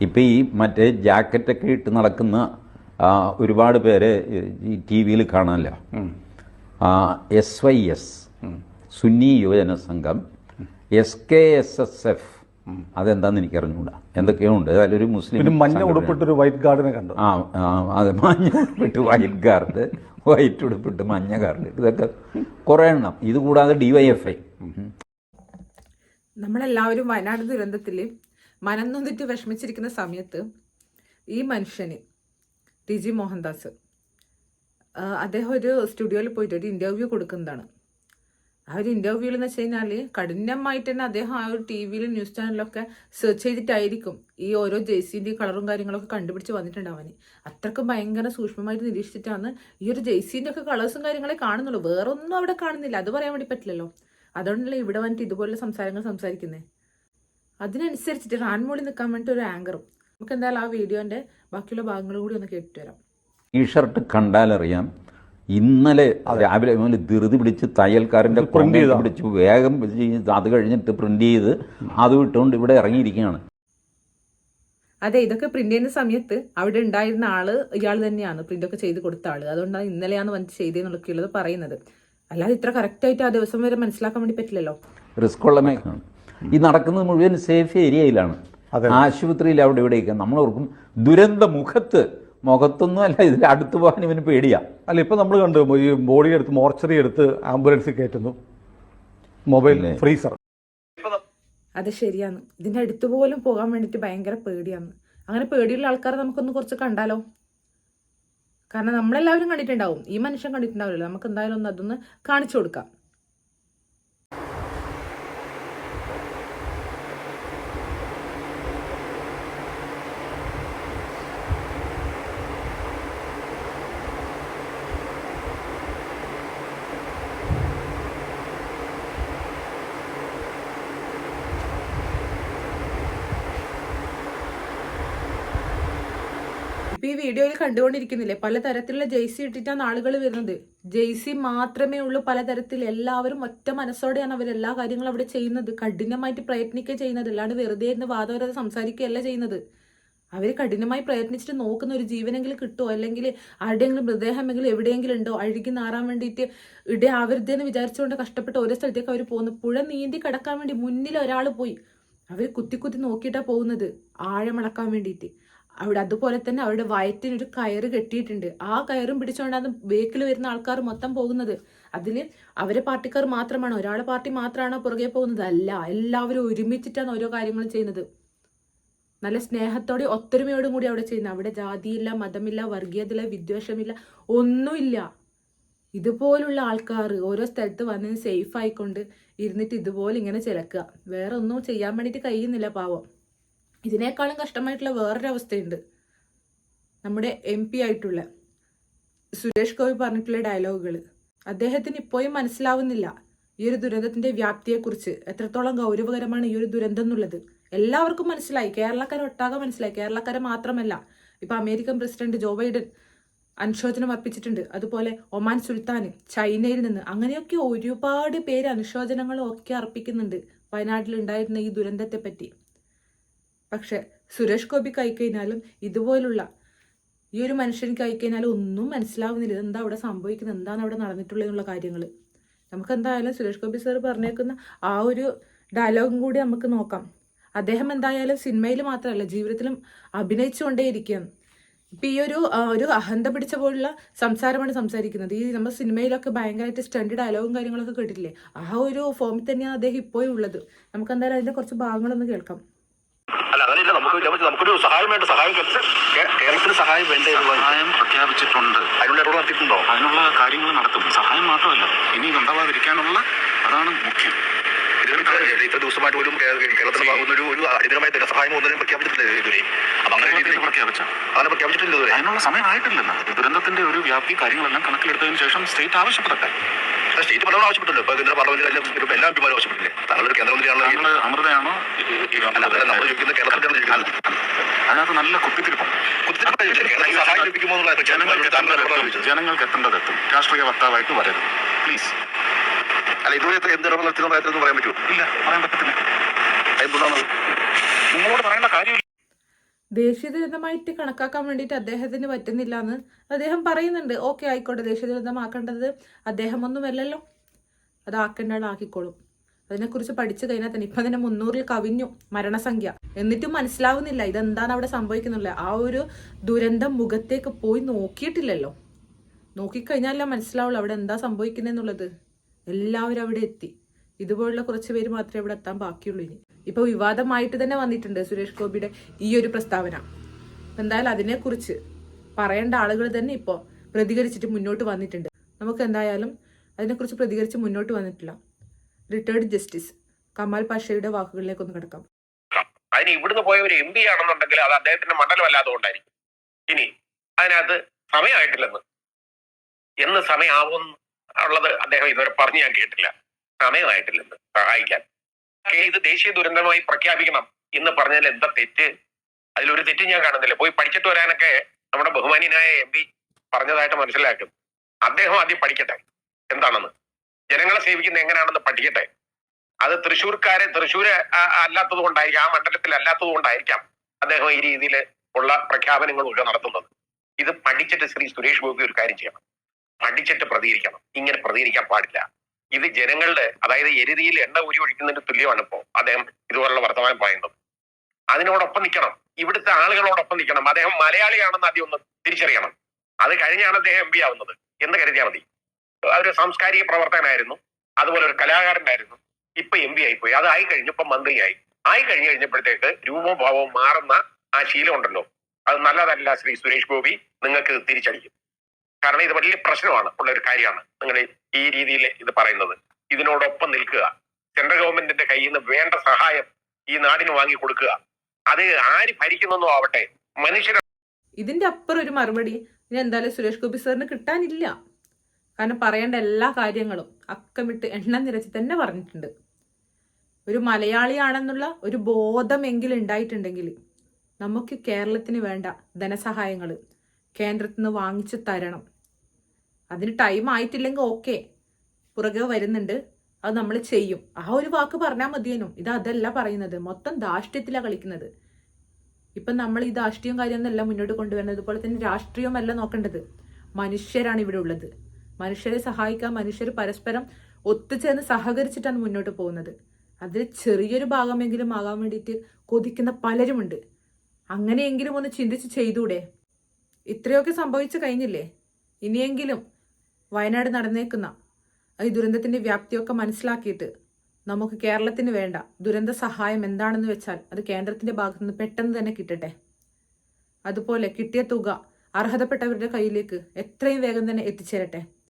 ഇപ്പം ഈ മറ്റേ ജാക്കറ്റൊക്കെ ഇട്ട് നടക്കുന്ന ഒരുപാട് പേര് ഈ ടി വിയിൽ കാണാമല്ലോ S Y S Sunni Yuvajana Sangham S K S S F അതെന്താന്ന് എനിക്ക് അറിഞ്ഞുകൂടാ എന്തൊക്കെയോ ഉണ്ട് അതിലൊരു മുസ്ലിം മഞ്ഞ. ഉടുപ്പിട്ടൊരു വൈറ്റ് ഗാർഡിനെ കണ്ടു. ആ ആ, അതെ മഞ്ഞ ഉടുപ്പിട്ട് വൈറ്റ് ഗാർഡ് വൈറ്റ് ഉടുപ്പിട്ട് മഞ്ഞ ഗാർഡ് ഇതൊക്കെ കുറേ എണ്ണം. ഇത് കൂടാതെ ഐ. നമ്മളെല്ലാവരും വയനാട് ദുരന്തത്തിൽ മനം നൊന്നിട്ട് വിഷമിച്ചിരിക്കുന്ന സമയത്ത് ഈ മനുഷ്യന് ടി ജി മോഹൻദാസ് അദ്ദേഹം ഒരു സ്റ്റുഡിയോയിൽ പോയിട്ട് ഒരു ഇന്റർവ്യൂ കൊടുക്കുന്നതാണ്. ആ ഒരു ഇന്റർവ്യൂവിൽ എന്ന് വെച്ച് കഴിഞ്ഞാൽ കഠിനമായിട്ട് തന്നെ അദ്ദേഹം ആ ഒരു ടി വിയിലും ന്യൂസ് ചാനലിലൊക്കെ സെർച്ച് ചെയ്തിട്ടായിരിക്കും ഈ ഓരോ ജെയ്സിന്റെ കളറും കാര്യങ്ങളൊക്കെ കണ്ടുപിടിച്ച് വന്നിട്ടുണ്ടാവാൻ അത്രക്കും ഭയങ്കര സൂക്ഷ്മമായിട്ട് നിരീക്ഷിച്ചിട്ടാണ് ഈ ഒരു ജെയ്സിന്റെ ഒക്കെ കളേഴ്സും കാര്യങ്ങളെ കാണുന്നുള്ളൂ. വേറൊന്നും അവിടെ കാണുന്നില്ല. അത് പറയാൻ വേണ്ടി പറ്റില്ലല്ലോ. അതുകൊണ്ടല്ലേ ഇവിടെ വന്നിട്ട് ഇതുപോലുള്ള സംസാരങ്ങൾ സംസാരിക്കുന്നത് അതിനനുസരിച്ചിട്ട് റാൻമോളി നിൽക്കാൻ വേണ്ടി ഒരു ആങ്കറും നമുക്ക് എന്തായാലും ആ വീഡിയോന്റെ ബാക്കിയുള്ള ഭാഗങ്ങൾ കൂടി ഒന്ന് കേട്ടിട്ട് വരാം. ഈ ഷർട്ട് കണ്ടാലറിയാം ഇന്നലെ രാവിലെ മുതൽ ധൃതി പിടിച്ച് തയ്യൽക്കാരന്റെ പ്രിന്റ് ചെയ്ത്? പിടിച്ച് വേഗം അത് കഴിഞ്ഞിട്ട് പ്രിന്റ് ചെയ്ത് അത് വിട്ടുകൊണ്ട് ഇവിടെ ഇറങ്ങിയിരിക്കുകയാണ്. അതെ ഇതൊക്കെ പ്രിന്റ് ചെയ്യുന്ന സമയത്ത് അവിടെ ഉണ്ടായിരുന്ന ആൾ ഇയാൾ തന്നെയാണ് പ്രിന്റൊക്കെ ചെയ്ത് കൊടുത്ത ആൾ. അതുകൊണ്ടാണ് ഇന്നലെയാണ് വന്നിട്ട് ചെയ്തതെന്നുള്ളത് പറയുന്നത്. അല്ലാതെ ഇത്ര കറക്റ്റ് ആയിട്ട് ആ ദിവസം വരെ മനസ്സിലാക്കാൻ വേണ്ടി പറ്റില്ലല്ലോ. റിസ്ക് ഉള്ള മേഖലയാണ്. ഈ നടക്കുന്നത് മുഴുവൻ സേഫ് ഏരിയയിലാണ്. അതെ. ആശുപത്രിയിൽ അവിടെ ഇവിടെയൊക്കെ. നമ്മൾ ഓർക്കും ദുരന്ത മുഖത്ത് മുഖത്തൊന്നും അല്ല ഇതിൽ അടുത്ത് പോകാൻ ഇവന് പേടിയാ. അല്ല ഇപ്പൊ നമ്മൾ കണ്ടു ഈ ബോഡി എടുത്ത് മോർച്ചറി എടുത്ത് ആംബുലൻസിൽ കയറ്റുന്നു. Mobile freezer. അത് ശരിയാണ്. ഇതിന്റെ അടുത്ത് പോലും പോകാൻ വേണ്ടിയിട്ട് ഭയങ്കര പേടിയാണ്. അങ്ങനെ പേടിയുള്ള ആൾക്കാരെ നമുക്കൊന്ന് കുറച്ച് കണ്ടാലോ? കാരണം നമ്മളെല്ലാവരും കണ്ടിട്ടുണ്ടാവും. ഈ മനുഷ്യൻ കണ്ടിട്ടുണ്ടാവില്ലല്ലോ. നമുക്ക് എന്തായാലും ഒന്ന് അതൊന്ന് കാണിച്ചു കൊടുക്കാം. ഇപ്പൊ ഈ വീഡിയോയിൽ കണ്ടുകൊണ്ടിരിക്കുന്നില്ലേ? പലതരത്തിലുള്ള ജെയ്സി ഇട്ടിട്ടാണ് ആളുകൾ വരുന്നത്. ജെയ്സി മാത്രമേ ഉള്ളൂ പലതരത്തിൽ എല്ലാവരും ഒറ്റ മനസ്സോടെയാണ് അവർ എല്ലാ കാര്യങ്ങളും അവിടെ ചെയ്യുന്നത്. കഠിനമായിട്ട് പ്രയത്നിക്കുക ചെയ്യുന്നത്. അല്ലാണ്ട് വെറുതെ ഇരുന്ന് വാദവരത് സംസാരിക്കുകയല്ല ചെയ്യുന്നത്. അവർ കഠിനമായി പ്രയത്നിച്ചിട്ട് നോക്കുന്ന ഒരു ജീവനെങ്കിലും കിട്ടുമോ അല്ലെങ്കിൽ ആരുടെയെങ്കിലും മൃതദേഹമെങ്കിലും എവിടെയെങ്കിലും ഉണ്ടോ? അഴുകി നാറാൻ വേണ്ടിയിട്ട് ഇട ആവരുതെന്ന് വിചാരിച്ചുകൊണ്ട് കഷ്ടപ്പെട്ട് ഓരോ സ്ഥലത്തേക്ക് അവർ പോകുന്നു. പുഴ നീന്തി കിടക്കാൻ വേണ്ടി മുന്നിൽ ഒരാൾ പോയി. അവർ കുത്തി കുത്തി നോക്കിയിട്ടാണ് പോകുന്നത്. ആഴമിളക്കാൻ വേണ്ടിയിട്ട്. അവിടെ അതുപോലെ തന്നെ അവരുടെ വയറ്റിനൊരു കയറ് കെട്ടിയിട്ടുണ്ട്. ആ കയറും പിടിച്ചുകൊണ്ടാണ് ബേക്കിൽ വരുന്ന ആൾക്കാർ മൊത്തം പോകുന്നത്. അതിൽ അവരെ പാർട്ടിക്കാർ മാത്രമാണ്? ഒരാളെ പാർട്ടി മാത്രമാണോ പുറകെ പോകുന്നത്? അല്ല എല്ലാവരും ഒരുമിച്ചിട്ടാണ് ഓരോ കാര്യങ്ങളും ചെയ്യുന്നത്. നല്ല സ്നേഹത്തോടെ ഒത്തൊരുമയോടും കൂടി അവിടെ ചെയ്യുന്നത്. അവിടെ ജാതിയില്ല മതമില്ല വർഗീയതയില്ല വിദ്വേഷമില്ല ഒന്നുമില്ല. ഇതുപോലുള്ള ആൾക്കാർ ഓരോ സ്ഥലത്ത് വന്ന് സേഫ് ആയിക്കൊണ്ട് ഇരുന്നിട്ട് ഇതുപോലെ ഇങ്ങനെ ചിലക്കുക. വേറെ ഒന്നും ചെയ്യാൻ വേണ്ടിയിട്ട് കഴിയുന്നില്ല പാവം. ഇതിനേക്കാളും കഷ്ടമായിട്ടുള്ള വേറൊരു അവസ്ഥയുണ്ട് നമ്മുടെ എം പി ആയിട്ടുള്ള സുരേഷ് ഗോപി പറഞ്ഞിട്ടുള്ള ഡയലോഗുകൾ അദ്ദേഹത്തിന് ഇപ്പോഴും മനസ്സിലാവുന്നില്ല ഈ ഒരു ദുരന്തത്തിന്റെ വ്യാപ്തിയെക്കുറിച്ച്. എത്രത്തോളം ഗൗരവകരമാണ് ഈ ഒരു ദുരന്തം എന്നുള്ളത്. എല്ലാവർക്കും മനസ്സിലായി. കേരളക്കാരെ ഒട്ടാകെ മനസ്സിലായി. കേരളക്കാരെ മാത്രമല്ല ഇപ്പൊ അമേരിക്കൻ പ്രസിഡന്റ് ജോ ബൈഡൻ അനുശോചനം അർപ്പിച്ചിട്ടുണ്ട്. അതുപോലെ ഒമാൻ സുൽത്താൻ ചൈനയിൽ നിന്ന് അങ്ങനെയൊക്കെ ഒരുപാട് പേര് അനുശോചനങ്ങളും ഒക്കെ അർപ്പിക്കുന്നുണ്ട് വയനാട്ടിൽ ഉണ്ടായിരുന്ന ഈ ദുരന്തത്തെ പറ്റി പക്ഷെ സുരേഷ് ഗോപി കഴിക്കഴിഞ്ഞാലും ഇതുപോലുള്ള ഈ ഒരു മനുഷ്യൻ കഴിക്കഴിഞ്ഞാലും ഒന്നും മനസ്സിലാവുന്നില്ല. എന്താ അവിടെ സംഭവിക്കുന്നത്? എന്താണ് അവിടെ നടന്നിട്ടുള്ളത് കാര്യങ്ങൾ നമുക്ക് എന്തായാലും സുരേഷ് ഗോപി സാർ പറഞ്ഞേക്കുന്ന ആ ഒരു ഡയലോഗും കൂടി നമുക്ക് നോക്കാം. അദ്ദേഹം എന്തായാലും സിനിമയിൽ മാത്രമല്ല ജീവിതത്തിലും അഭിനയിച്ചുകൊണ്ടേയിരിക്കുകയാണ്. ഇപ്പൊ ഈ ഒരു ഒരു അഹന്ത പിടിച്ച പോലുള്ള സംസാരമാണ് സംസാരിക്കുന്നത്. ഈ നമ്മൾ സിനിമയിലൊക്കെ ഭയങ്കരമായിട്ട് സ്റ്റണ്ട് ഡയലോഗും കാര്യങ്ങളൊക്കെ കേട്ടിട്ടില്ലേ? ആ ഒരു ഫോമിൽ തന്നെയാണ് അദ്ദേഹം ഇപ്പോഴും ഉള്ളത്. നമുക്ക് എന്തായാലും അതിന്റെ കുറച്ച് ഭാഗങ്ങളൊന്ന് കേൾക്കാം. അല്ല അങ്ങനെയില്ല. നമുക്ക് നമുക്ക് നമുക്കൊരു സഹായം വേണ്ട. സഹായം കേരളത്തിന് സഹായം വേണ്ടേ. സഹായം പ്രഖ്യാപിച്ചിട്ടുണ്ട്. അതിനുള്ള ഇടപെടൽ നടത്തിയിട്ടുണ്ടോ? അതിനുള്ള കാര്യങ്ങൾ നടത്തും. സഹായം മാത്രമല്ല ഇനി ഉണ്ടാവാതിരിക്കാനുള്ള അതാണ് മുഖ്യം. ഇത്ര ദിവസമായിട്ട് പോലും കേരളത്തിൽ കേരളത്തിന് ഒരു ഒരു അടിയന്തരമായ സഹായം ഒന്നിനും പ്രഖ്യാപിച്ചിട്ടില്ല ഇതുവരെയും. അപ്പൊ അങ്ങനെ രീതിയിൽ പ്രഖ്യാപിച്ച. അങ്ങനെ പ്രഖ്യാപിച്ചിട്ടില്ല അതിനുള്ള സമയമായിട്ടില്ലെന്ന് ദുരന്തത്തിന്റെ ഒരു വ്യാപ്തി കാര്യങ്ങളെല്ലാം കണക്കിലെടുത്തതിന് ശേഷം സ്റ്റേറ്റ് ആവശ്യപ്പെടട്ടെ പക്ഷേ സ്റ്റേറ്റ് പലവണ ആവശ്യപ്പെട്ടല്ലോ ഇപ്പൊ കേന്ദ്ര പാർലമെന്റിൽ എല്ലാം എല്ലാ എംപിമാരും ആവശ്യപ്പെട്ടില്ലേ? താങ്കളൊരു കേന്ദ്രമന്ത്രിയാണല്ലോ താങ്കൾ അമൃതയാണോ? ഈ- അല്ല അതല്ല നമ്മൾ ചോദിക്കുന്നത് കേരളത്തിലാണ് ചോദിക്കുന്നത് അതിനകത്ത് നല്ല കുത്തിത്തിരിപ്പും കുത്തിത്തിരിപ്പാണ് ജനങ്ങൾക്ക് എത്തേണ്ടത് എത്തേണ്ടതെത്തും രാഷ്ട്രീയ വക്താവായിട്ട് വരരുത്. പ്ലീസ് അല്ല ഇതുവരെ എന്ത് ഇടപെടൽ പറയാൻ പറ്റുമോ? ഇല്ല പറയാൻ പറ്റത്തില്ല. നിങ്ങളോട് പറയേണ്ട കാര്യമില്ല. ദേശീയ ദുരന്തമായിട്ട് കണക്കാക്കാൻ വേണ്ടിയിട്ട് അദ്ദേഹത്തിന് പറ്റുന്നില്ല എന്ന് അദ്ദേഹം പറയുന്നുണ്ട്. ഓക്കെ ആയിക്കോട്ടെ ദേശീയ ദുരന്തമാക്കേണ്ടത് അദ്ദേഹം ഒന്നുമല്ലല്ലോ അതാക്കേണ്ട ആളാക്കിക്കോളും അതിനെക്കുറിച്ച് പഠിച്ചു കഴിഞ്ഞാൽ തന്നെ ഇപ്പം തന്നെ മുന്നൂറിൽ കവിഞ്ഞു മരണസംഖ്യ. എന്നിട്ടും മനസ്സിലാവുന്നില്ല ഇതെന്താണ് അവിടെ സംഭവിക്കുന്നില്ല ആ ഒരു ദുരന്തം മുഖത്തേക്ക് പോയി നോക്കിയിട്ടില്ലല്ലോ. നോക്കിക്കഴിഞ്ഞാലേ മനസ്സിലാവുള്ളൂ അവിടെ എന്താ സംഭവിക്കുന്നതെന്നുള്ളത് എല്ലാവരും അവിടെ എത്തി. ഇതുപോലുള്ള കുറച്ച് പേര് മാത്രമേ ഇവിടെ എത്താൻ ബാക്കിയുള്ളൂ ഇനി. ഇപ്പൊ വിവാദമായിട്ട് തന്നെ വന്നിട്ടുണ്ട് സുരേഷ് ഗോപിയുടെ ഈ ഒരു പ്രസ്താവന. എന്തായാലും അതിനെക്കുറിച്ച് പറയേണ്ട ആളുകൾ തന്നെ ഇപ്പോൾ പ്രതികരിച്ചിട്ട് മുന്നോട്ട് വന്നിട്ടുണ്ട്. നമുക്ക് എന്തായാലും അതിനെക്കുറിച്ച് പ്രതികരിച്ച് മുന്നോട്ട് വന്നിട്ടില്ല. റിട്ടയർഡ് ജസ്റ്റിസ് കമാൽ പാഷയുടെ വാക്കുകളിലേക്ക് ഒന്ന് കിടക്കാം. അതിന് ഇവിടുന്ന് പോയ ഒരു എം പി ആണെന്നുണ്ടെങ്കിൽ അത് അദ്ദേഹത്തിന്റെ മണ്ഡലമല്ലാതുകൊണ്ടായിരിക്കും ഇനി അതിനകത്ത് സമയമായിട്ടില്ലെന്ന്. എന്ന് സമയമാവും ഉള്ളത് അദ്ദേഹം ഇതുവരെ പറഞ്ഞു ഞാൻ കേട്ടില്ല. സമയമായിട്ടില്ലെന്ന് സഹായിക്കാൻ. ഇത് ദേശീയ ദുരന്തമായി പ്രഖ്യാപിക്കണം എന്ന് പറഞ്ഞാൽ എന്താ തെറ്റ്? അതിലൊരു തെറ്റ് ഞാൻ കാണുന്നില്ല. പോയി പഠിച്ചിട്ട് വരാനൊക്കെ നമ്മുടെ ബഹുമാനിയനായ എം പി പറഞ്ഞതായിട്ട് മനസ്സിലാക്കും. അദ്ദേഹം ആദ്യം പഠിക്കട്ടെ. എന്താണെന്ന്? ജനങ്ങളെ സേവിക്കുന്ന എങ്ങനെയാണെന്ന് പഠിക്കട്ടെ. അത് തൃശ്ശൂർക്കാരെ തൃശ്ശൂര് അല്ലാത്തത് കൊണ്ടായിരിക്കാം ആ മണ്ഡലത്തിൽ അല്ലാത്തത് കൊണ്ടായിരിക്കാം അദ്ദേഹം ഈ രീതിയിൽ ഉള്ള പ്രഖ്യാപനങ്ങളൊക്കെ നടത്തുന്നത്. ഇത് പഠിച്ചിട്ട് ശ്രീ സുരേഷ് ഗോപി ഒരു കാര്യം ചെയ്യണം. പഠിച്ചിട്ട് പ്രതികരിക്കണം. ഇങ്ങനെ പ്രതികരിക്കാൻ പാടില്ല. ഇത് ജനങ്ങളുടെ അതായത് എരുതിയിൽ എണ്ണ ഊരി ഒഴിക്കുന്നതിന് തുല്യമാണ് ഇപ്പോ അദ്ദേഹം ഇതുപോലുള്ള വർത്തമാനം പറയുന്നത്. അതിനോടൊപ്പം നിൽക്കണം. ഇവിടുത്തെ ആളുകളോടൊപ്പം നിൽക്കണം. അദ്ദേഹം മലയാളിയാണെന്ന് ആദ്യം ഒന്ന് തിരിച്ചറിയണം. അത് കഴിഞ്ഞാണ് അദ്ദേഹം എം പി ആവുന്നത്. എന്ന് കരുതിയാൽ മതി. ഒരു സാംസ്കാരിക പ്രവർത്തകനായിരുന്നു. അതുപോലെ ഒരു കലാകാരനായിരുന്നു. ഇപ്പൊ എം പി ആയിപ്പോയി. അത് ആയി ഇപ്പൊ മന്ത്രിയായി. ആയി കഴിഞ്ഞു കഴിഞ്ഞപ്പോഴത്തേക്ക് രൂപവും മാറുന്ന ആ ശീലം ഉണ്ടല്ലോ. അത് നല്ലതല്ല ശ്രീ സുരേഷ് ഗോപി. നിങ്ങൾക്ക് തിരിച്ചടിക്കും. കാരണം ഇത് വലിയ പ്രശ്നമാണ്. ഉള്ള ഒരു കാര്യമാണ്. നിങ്ങൾ ഈ രീതിയിൽ ഇത് പറയുന്നത്. ഇതിനോടൊപ്പം നിൽക്കുക. സെൻട്രൽ ഗവൺമെന്റിന്റെ കയ്യിൽ നിന്ന് വേണ്ട സഹായം ഈ നാടിന് വാങ്ങി കൊടുക്കുക. അത് ആര് ഭരിക്കുന്നോ ആവട്ടെ മനുഷ്യർ ഇതിന്റെ അപ്പുറം ഒരു മറുപടി എന്തായാലും സുരേഷ് ഗോപി സാറിന് കിട്ടാനില്ല. കാരണം പറയേണ്ട എല്ലാ കാര്യങ്ങളും അക്കമിട്ട് എണ്ണം നിരച്ച് തന്നെ പറഞ്ഞിട്ടുണ്ട്. ഒരു മലയാളിയാണെന്നുള്ള ഒരു ബോധമെങ്കിലും ഉണ്ടായിട്ടുണ്ടെങ്കിൽ നമുക്ക് കേരളത്തിന് വേണ്ട ധനസഹായങ്ങൾ കേന്ദ്രത്തിൽ നിന്ന് വാങ്ങിച്ച് തരണം. അതിന് ടൈം ആയിട്ടില്ലെങ്കിൽ ഓക്കെ പുറകെ വരുന്നുണ്ട്. അത് നമ്മൾ ചെയ്യും. ആ ഒരു വാക്ക് പറഞ്ഞാൽ മതിയേനും. ഇത് അതല്ല പറയുന്നത്. മൊത്തം ധാഷ്ട്യത്തിലാണ് കളിക്കുന്നത്. ഇപ്പം നമ്മൾ ഈ ധാഷ്ട്യവും കാര്യമൊന്നുമല്ല മുന്നോട്ട് കൊണ്ടുവരുന്നത്. അതുപോലെ തന്നെ രാഷ്ട്രീയമല്ല നോക്കേണ്ടത്. മനുഷ്യരാണ് ഇവിടെ ഉള്ളത്. മനുഷ്യരെ സഹായിക്കാൻ മനുഷ്യർ പരസ്പരം ഒത്തുചേർന്ന് സഹകരിച്ചിട്ടാണ് മുന്നോട്ട് പോകുന്നത്. അതിൽ ചെറിയൊരു ഭാഗമെങ്കിലും ആകാൻ വേണ്ടിയിട്ട് കൊതിക്കുന്ന പലരുമുണ്ട്. അങ്ങനെയെങ്കിലും ഒന്ന് ചിന്തിച്ച് ചെയ്തൂടെ? ഇത്രയൊക്കെ സംഭവിച്ചു കഴിഞ്ഞില്ലേ? ഇനിയെങ്കിലും വയനാട് നടന്നേക്കുന്ന ഈ ദുരന്തത്തിന്റെ വ്യാപ്തിയൊക്കെ മനസ്സിലാക്കിയിട്ട് നമുക്ക് കേരളത്തിന് വേണ്ട ദുരന്ത സഹായം എന്താണെന്ന് വെച്ചാൽ അത് കേന്ദ്രത്തിന്റെ ഭാഗത്തു നിന്ന് പെട്ടെന്ന് തന്നെ കിട്ടട്ടെ. അതുപോലെ കിട്ടിയ തുക അർഹതപ്പെട്ടവരുടെ കയ്യിലേക്ക് എത്രയും വേഗം തന്നെ എത്തിച്ചേരട്ടെ.